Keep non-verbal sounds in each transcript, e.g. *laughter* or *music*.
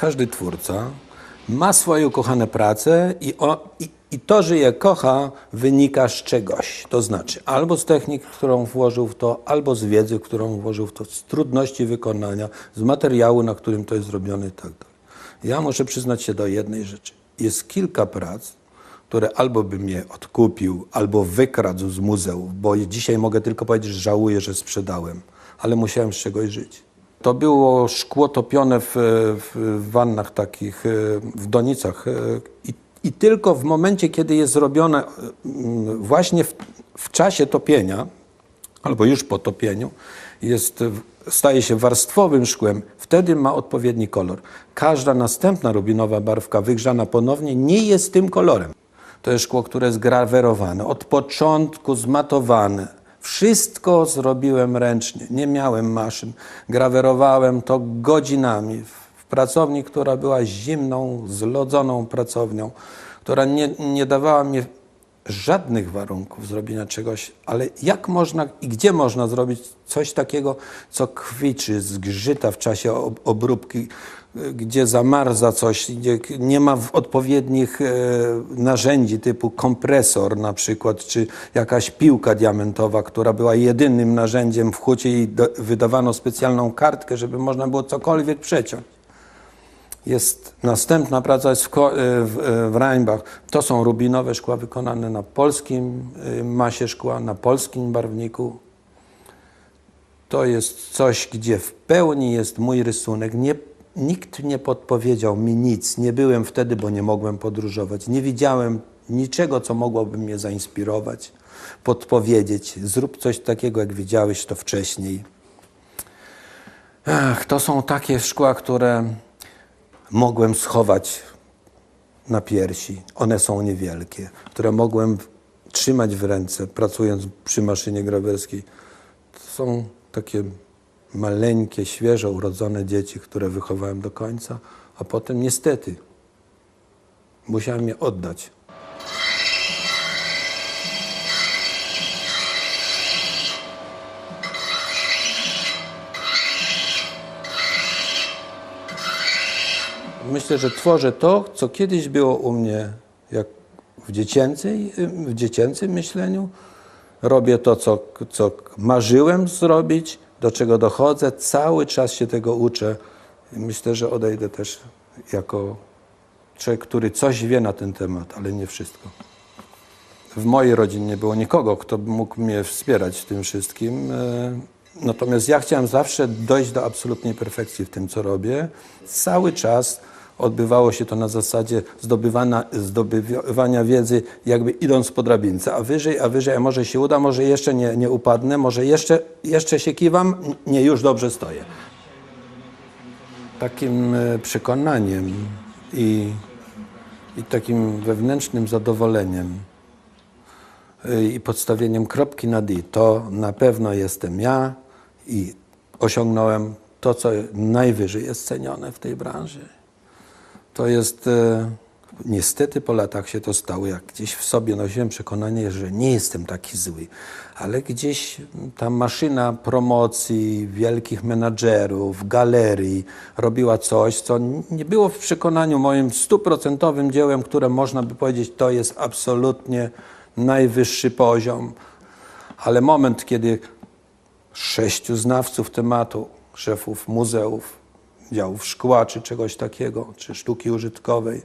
każdy twórca ma swoje ukochane prace i, o, i, i to, że je kocha, wynika z czegoś. To znaczy albo z technik, którą włożył w to, albo z wiedzy, którą włożył w to, z trudności wykonania, z materiału, na którym to jest zrobione i tak dalej. Ja muszę przyznać się do jednej rzeczy. Jest kilka prac, które albo bym je odkupił, albo wykradł z muzeów, bo dzisiaj mogę tylko powiedzieć, że żałuję, że sprzedałem, ale musiałem z czegoś żyć. To było szkło topione w, w, wannach takich, e, w donicach e, i, i tylko w momencie, kiedy jest zrobione mm, właśnie w, w czasie topienia, albo już po topieniu, jest, staje się warstwowym szkłem, wtedy ma odpowiedni kolor. Każda następna rubinowa barwka wygrzana ponownie nie jest tym kolorem. To jest szkło, które jest grawerowane, od początku zmatowane. Wszystko zrobiłem ręcznie, nie miałem maszyn. Grawerowałem to godzinami w pracowni, która była zimną, zlodzoną pracownią, która nie, nie dawała mi żadnych warunków zrobienia czegoś, ale jak można i gdzie można zrobić coś takiego, co kwiczy, zgrzyta w czasie ob- obróbki, gdzie zamarza coś, gdzie nie ma odpowiednich e, narzędzi typu kompresor na przykład, czy jakaś piłka diamentowa, która była jedynym narzędziem w hucie i wydawano specjalną kartkę, żeby można było cokolwiek przeciąć. Jest następna praca jest w, e, w, e, w. To są rubinowe szkła wykonane na polskim e, masie szkła, na polskim barwniku. To jest coś, gdzie w pełni jest mój rysunek. Nie, nikt nie podpowiedział mi nic. Nie byłem wtedy, bo nie mogłem podróżować. Nie widziałem niczego, co mogłoby mnie zainspirować, podpowiedzieć. Zrób coś takiego, jak widziałeś to wcześniej. To są takie szkła, które mogłem schować na piersi. One są niewielkie, które mogłem trzymać w ręce, pracując przy maszynie grawerskiej. To są takie maleńkie, świeżo urodzone dzieci, które wychowałem do końca, a potem niestety musiałem je oddać. Myślę, że tworzę to, co kiedyś było u mnie jak w, w dziecięcym myśleniu. Robię to, co, co marzyłem zrobić, do czego dochodzę. Cały czas się tego uczę. Myślę, że odejdę też jako człowiek, który coś wie na ten temat, ale nie wszystko. W mojej rodzinie nie było nikogo, kto mógł mnie wspierać w tym wszystkim. E, Natomiast ja chciałem zawsze dojść do absolutnej perfekcji w tym, co robię. Cały czas odbywało się to na zasadzie zdobywania, wiedzy, jakby idąc po drabince, a wyżej, a wyżej, a może się uda, może jeszcze nie, nie upadnę, może jeszcze, jeszcze się kiwam, nie, już dobrze stoję. Takim e, przekonaniem i, i takim wewnętrznym zadowoleniem y, i podstawieniem kropki na D. To na pewno jestem ja i osiągnąłem to, co najwyżej jest cenione w tej branży. To jest, e, niestety po latach się to stało, jak gdzieś w sobie nosiłem przekonanie, że nie jestem taki zły, ale gdzieś ta maszyna promocji, wielkich menadżerów, galerii robiła coś, co nie było w przekonaniu moim stuprocentowym dziełem, które można by powiedzieć, to jest absolutnie najwyższy poziom. Ale moment, kiedy sześciu znawców tematu, szefów muzeów, działów szkła czy czegoś takiego, czy sztuki użytkowej,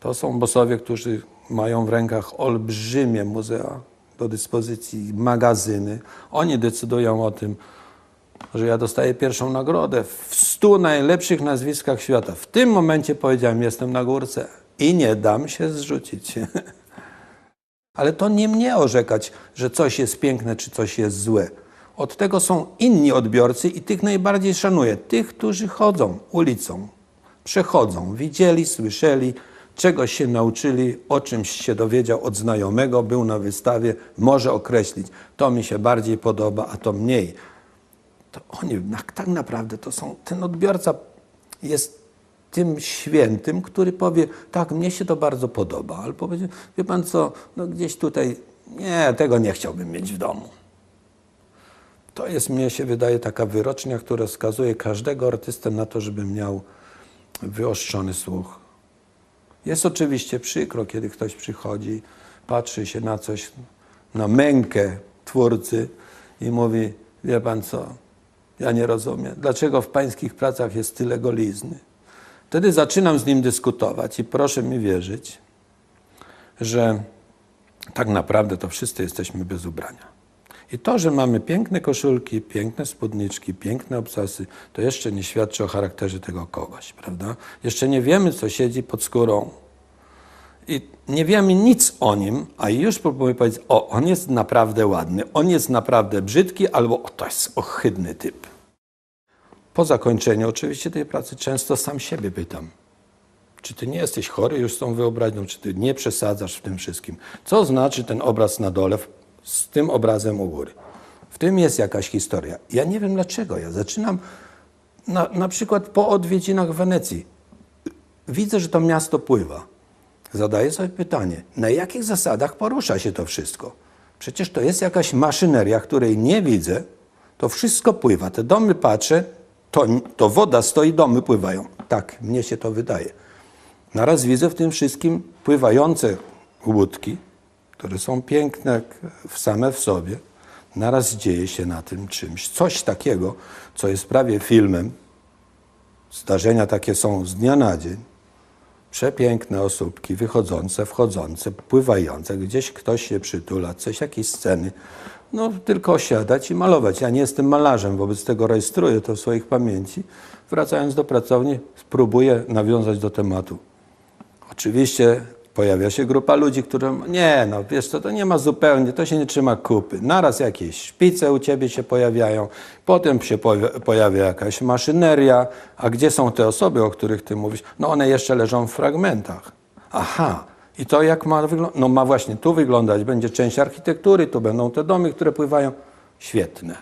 to są bossowie, którzy mają w rękach olbrzymie muzea do dyspozycji, magazyny. Oni decydują o tym, że ja dostaję pierwszą nagrodę w stu najlepszych nazwiskach świata. W tym momencie powiedziałem, jestem na górce i nie dam się zrzucić. *laughs* Ale to nie mnie orzekać, że coś jest piękne czy coś jest złe. Od tego są inni odbiorcy i tych najbardziej szanuję. Tych, którzy chodzą ulicą, przechodzą, widzieli, słyszeli, czegoś się nauczyli, o czymś się dowiedział od znajomego, był na wystawie, może określić. To mi się bardziej podoba, a to mniej. To oni tak naprawdę to są, ten odbiorca jest tym świętym, który powie, tak, mnie się to bardzo podoba, albo powie, wie pan co, no gdzieś tutaj, nie, tego nie chciałbym mieć w domu. To jest, mnie się wydaje, taka wyrocznia, która skazuje każdego artystę na to, żeby miał wyostrzony słuch. Jest oczywiście przykro, kiedy ktoś przychodzi, patrzy się na coś, na mękę twórcy i mówi, wie pan co, ja nie rozumiem, dlaczego w pańskich pracach jest tyle golizny. Wtedy zaczynam z nim dyskutować i proszę mi wierzyć, że tak naprawdę to wszyscy jesteśmy bez ubrania. I to, że mamy piękne koszulki, piękne spódniczki, piękne obcasy, to jeszcze nie świadczy o charakterze tego kogoś, prawda? Jeszcze nie wiemy, co siedzi pod skórą. I nie wiemy nic o nim, a już próbujemy powiedzieć, o, on jest naprawdę ładny, on jest naprawdę brzydki, albo o, to jest ohydny typ. Po zakończeniu oczywiście tej pracy często sam siebie pytam, czy ty nie jesteś chory już z tą wyobraźnią, czy ty nie przesadzasz w tym wszystkim? Co znaczy ten obraz na dole z tym obrazem u góry? W tym jest jakaś historia. Ja nie wiem dlaczego. Ja zaczynam na, na przykład po odwiedzinach Wenecji. Widzę, że to miasto pływa. Zadaję sobie pytanie, na jakich zasadach porusza się to wszystko? Przecież to jest jakaś maszyneria, której nie widzę. To wszystko pływa. Te domy patrzę, to, to woda stoi, domy pływają. Tak, mnie się to wydaje. Naraz widzę w tym wszystkim pływające łódki, które są piękne same w sobie. Naraz dzieje się na tym czymś. Coś takiego, co jest prawie filmem. Zdarzenia takie są z dnia na dzień. Przepiękne osóbki, wychodzące, wchodzące, pływające. Gdzieś ktoś się przytula, coś, jakieś sceny. No, tylko siadać i malować. Ja nie jestem malarzem, wobec tego rejestruję to w swoich pamięci. Wracając do pracowni, spróbuję nawiązać do tematu. Oczywiście pojawia się grupa ludzi, którym nie, no wiesz co, to nie ma zupełnie, to się nie trzyma kupy. Naraz jakieś szpice u ciebie się pojawiają, potem się poja- pojawia jakaś maszyneria, a gdzie są te osoby, o których ty mówisz? No one jeszcze leżą w fragmentach. Aha, i to jak ma wyglądać? No ma właśnie tu wyglądać, będzie część architektury, tu będą te domy, które pływają. Świetne.